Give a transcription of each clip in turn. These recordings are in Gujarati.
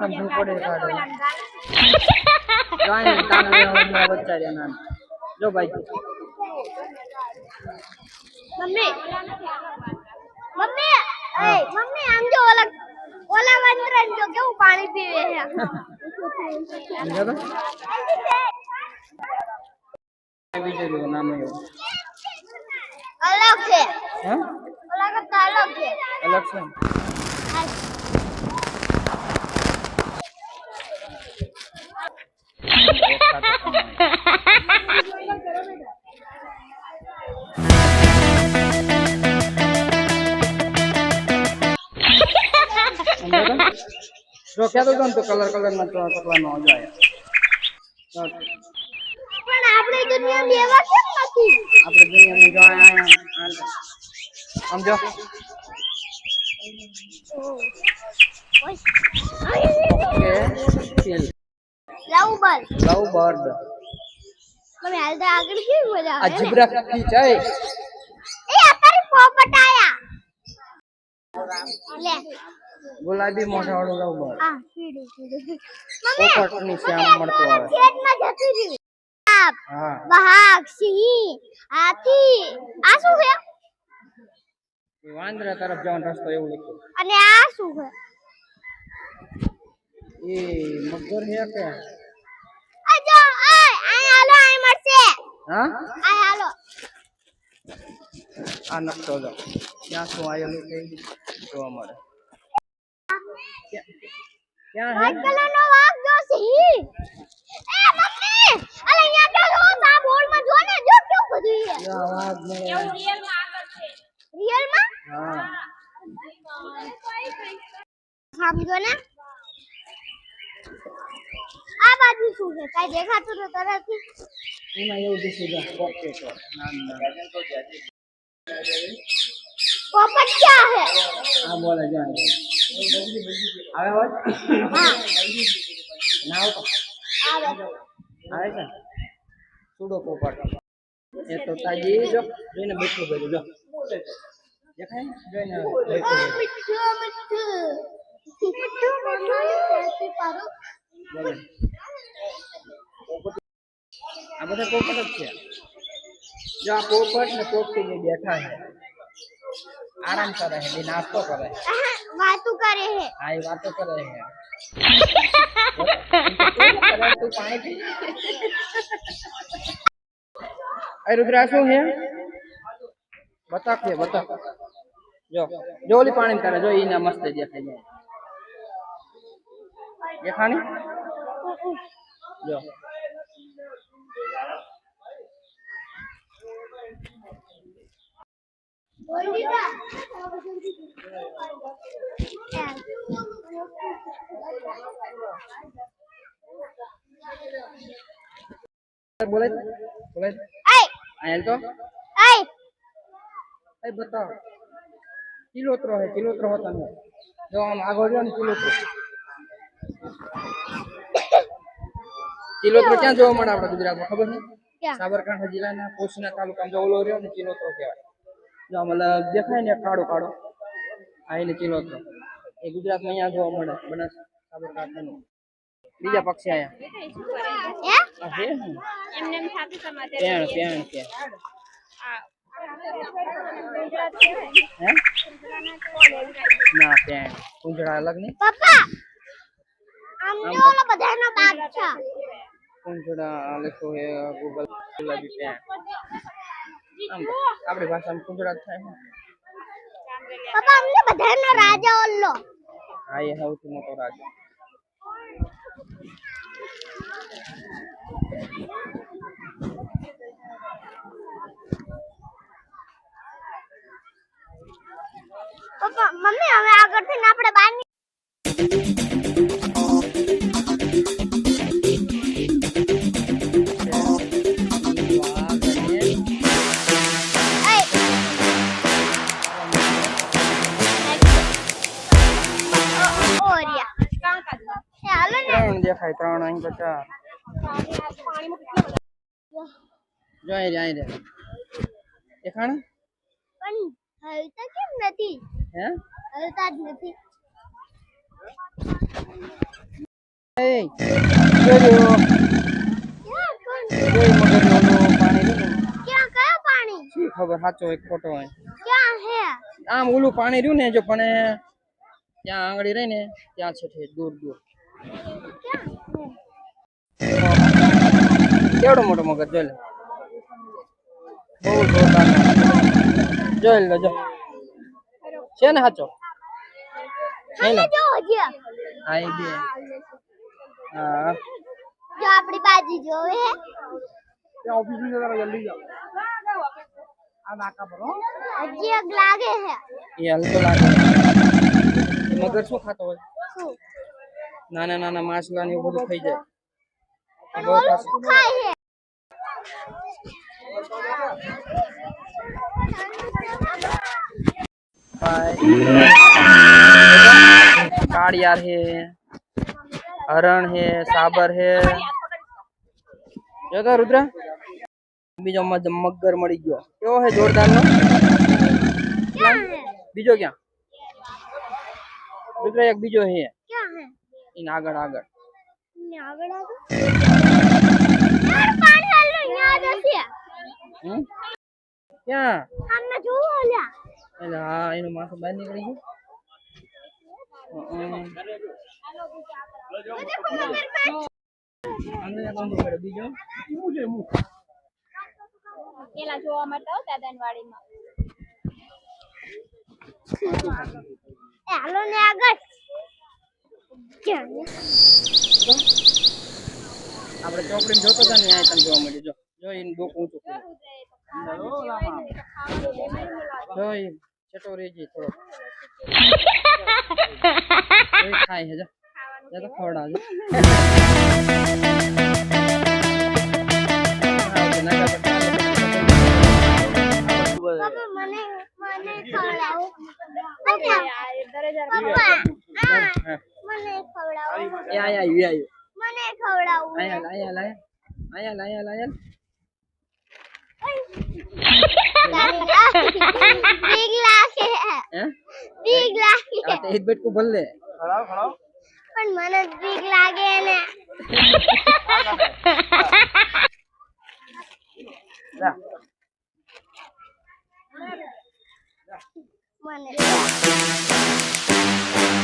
అతను చూపడేసాడు వచ్చాడు అన్నాను లో bike mummy mummy mummy Anju Ola ఓలా వందర అంజు కే పానీ పీవే హై అంజు वीडियो नाम है अलग से अलग से अलग से કહેતો હતો તો કલર કલરના ચોટવાનો જાય પણ આપણે દુનિયામાં એવા કેમ નથી આપણે દુનિયામાં જો સમજો લવ બર્ડ લવ બર્ડ તમે હાલતા આગળ કેવી મજા આવે અજીબ રાખતી જાય એ અત્યારે પોપટ ગુલાબી મોઢા વાળો ગાવ બર પોપટ ની શ્યામ મળતો આવે ખેત માં જતી રહી આપ હા વાહક સિંહ હાથી આ શું છે વાંદરા તરફ જવાનો રસ્તો એવું લખ્યું અને આ શું છે એ મગર હે કે અજો આ આ હાલો આ મળશે હા anak tolong જો semua yang ini semua mana ya ya કલરનો વાઘ જો સહી એ મમ્મી અલે અહીંયા તો જો આ બોર્ડમાં જો ને જો કેવું બધું છે યા વાઘ ને એવું રિયલ માં આગળ છે રિયલ માં હા સમજો ને આ બાજુ શું છે કઈ દેખાતું નતો નથી એમાં એવું દીધું પોકેટ पापा क्या है हाँ बोला क्या है आवे बोल हाँ ना हो आवे आवे क्या सुडो पोपट એ તો તાજી જો જોઈને બેઠું કર્યું જો દેખાય જોઈને મીઠું મીઠું મીઠું મીઠું પારો આ બધા પોપટ જ છે जहाँ पोपट में पोप के लिए बैठा है आराम कर रहे हैं नाश्ता कर रहे हैं बातों कर रहे हैं हाँ बातों कर रहे हैं तू है बता के बता जो जोली पानी में करे जो इना मस्त देखे जाए ये खानी जो boleh boleh Ayo, ayo itu Ayo, ayo betul kilo terus kilo terus tanya dong agoran kilo terus kilo terusnya jauh mana sabar kan hajilan posnya જોમલ દેખાય ને કાડો કાડો આને ચિલો તો એ ગુજરાત માં અહીંયા જોવો મણે બ ナス સાબરકાંઠાનો બીજો પક્ષી આયા હે આ હે એમ નેમ થાતું સમા તેર હે પ્યાન કે આ ગુજરાત હે ના પ્યાન કુંજડા અલગ ને પપ્પા આમનો બધાનો બાદ છે કુંજડા અલગ હોયા Google લખી લેતે હે આપણી ભાષામાં ગુજરાત થાય પપ્પા અમને બધાનો રાજા ઓલ્લો હા એ સૌથી મોટો રાજા પપ્પા મમ્મી હવે આગળ રામ કાકા જો અહીં જાય રે દેખાણ પણ હલતા કેમ નથી હે હલતા જ નથી એ જોજો ખબર સાચો એક ફોટો હોય ક્યાં હે આમ ઓલું પાણી રહ્યું ને જો પણ ત્યાં આંગળી રહી ને ત્યાં છે દૂર દૂર કેવડો મોટો મગજ જોઈ લે જોઈ લો જો છે ને સાચો આપડી બાજુ જોવે ઓફિસ લાગે એ હલકો લાગે મગર શું ખાતો શું નાના નાના માછલા ને બધું થઈ જાય अच्छा काड़ियार है हरण है साबर है जगह रुद्र बीजो मगर मड़ी गयो क्यों है जोरदार नो बीजो क्या रुद्र एक बीजो है क्या है इन आगड़ आगड़ તમને આવડ આવે પેલા જોવા માટે આવતા દનવાડીમાં હાલો ને આગળ આપણે ચોપડીને જોતો હતા ને આ તને જોવા મળ્યું જો જોઈને બહુ ઊંચું જોઈ ચટોરીજી થોડો ખાય છે જો તો ખવડાવજો મને મને ખવડાવો પપ્પા મને ખવડાવો એ આયા આવ્યું આયું મને ખવડાવો આયા લાયા લાયા આયા લાયા લાયા बिग लाके है बिग लाके आता एक बेट को बोल ले खड़ाओ खड़ाओ पण મને બીક લાગે ને મને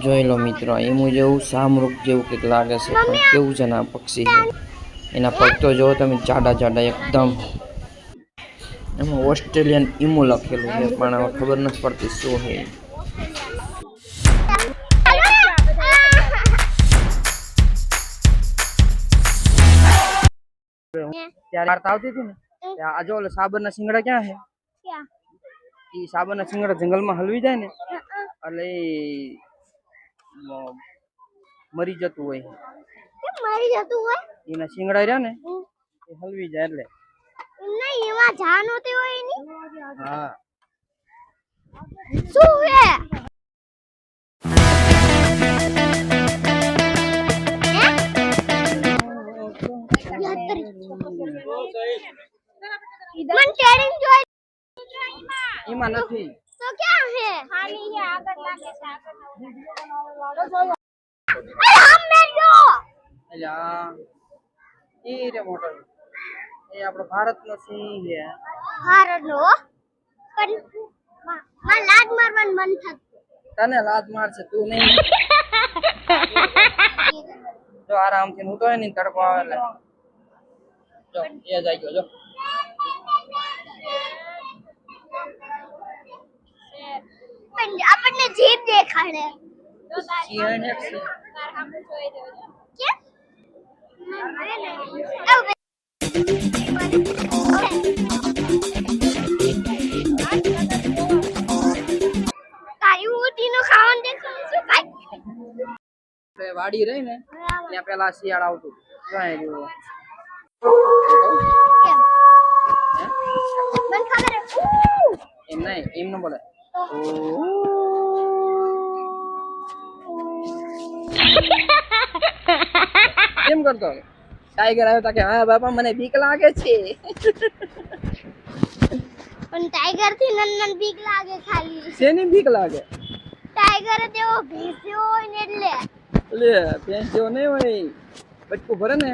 જોઈ લો મિત્રો ઈમુ જેવું સામરૂક જેવું કે લાગશે કેવું જના પક્ષી એના પગ તો જો તમે જાડા જાડા એકદમ એમો ઓસ્ટ્રેલિયન ઈમુ લખેલું છે પણ આ ખબર નસ પડતી શું હોય ત્યારે વાત આવતી હતી ને આ જો સાબરના સિંગડા ક્યાં છે ક્યાં ઈ સાબરના સિંગડા જંગલમાં હલવી જાય ને આલે ઈ મરી જતું હોય મરી જતું હોય એના શિંગડા રહ્યા ને એ હલવી જાય એટલે નહીં એવા જાન હોતી હોય એની હા શું હે મન ટેરિંગ એમાં નથી तो क्या है खाली है आगर लाके सागर अरे हम मेल दो અલ્યા ઈ રે મોટર એ આપણો ભારતનો સિંહ છે ભારતનો પણ માં લાત મારવાનું મન થતું તને લાત મારશે તું નહીં જો આરામથી હું તો એની તડકો આવે જો એ જાય ગયો જો આપણને આપણને જીભ દેખાડે વાડી રહી ને ત્યાં પેલા શિયાળ આવતું એમ નહીં એમ ન બોલાય કેમ કરતો ટાઈગર આવ્યો તા કે હા બાપા મને બીક લાગે છે પણ ટાઈગર થી નન્નન બીક લાગે ખાલી શેની બીક લાગે ટાઈગર તેવો ભેંસ જેવો હોય ને એટલે લે ભેંસ જેવો નહીં હોય બચકું ભરે ને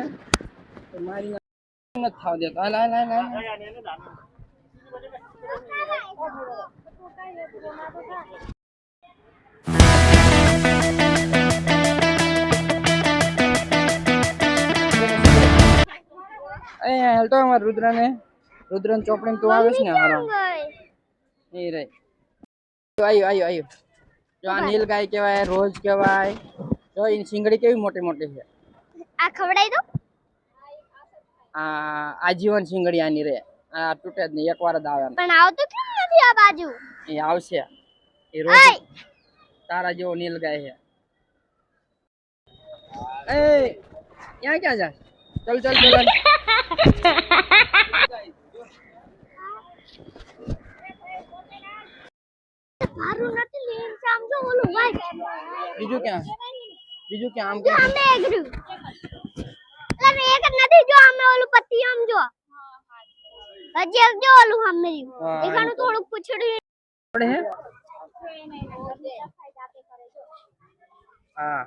મારી નથી થાવ દેતો હાલ હાલ હાલ હાલ અહીંયા હેલતો અમાર રુદ્રને રુદ્રન ચોપડીને ને અમારો એ રે રોજ કહેવાય જો એની સિંગડી કેવી મોટી મોટી છે આ આજીવન સિંગડી આની રે આ તૂટે જ નહીં એકવાર જ આવે આવશે એ રોજ તારા જેવો નીલ ગાય છે એ ક્યાં ક્યાં જાય चल चल चल બીજું ક્યાં બીજું ક્યાં આમ જો અમે એગ્રી અરે એક નથી જો અમે ઓલું પત્તી આમ જો હજી એક જો ઓલું હમ મેરી એખાનું થોડુંક પૂછડું પડે હે હા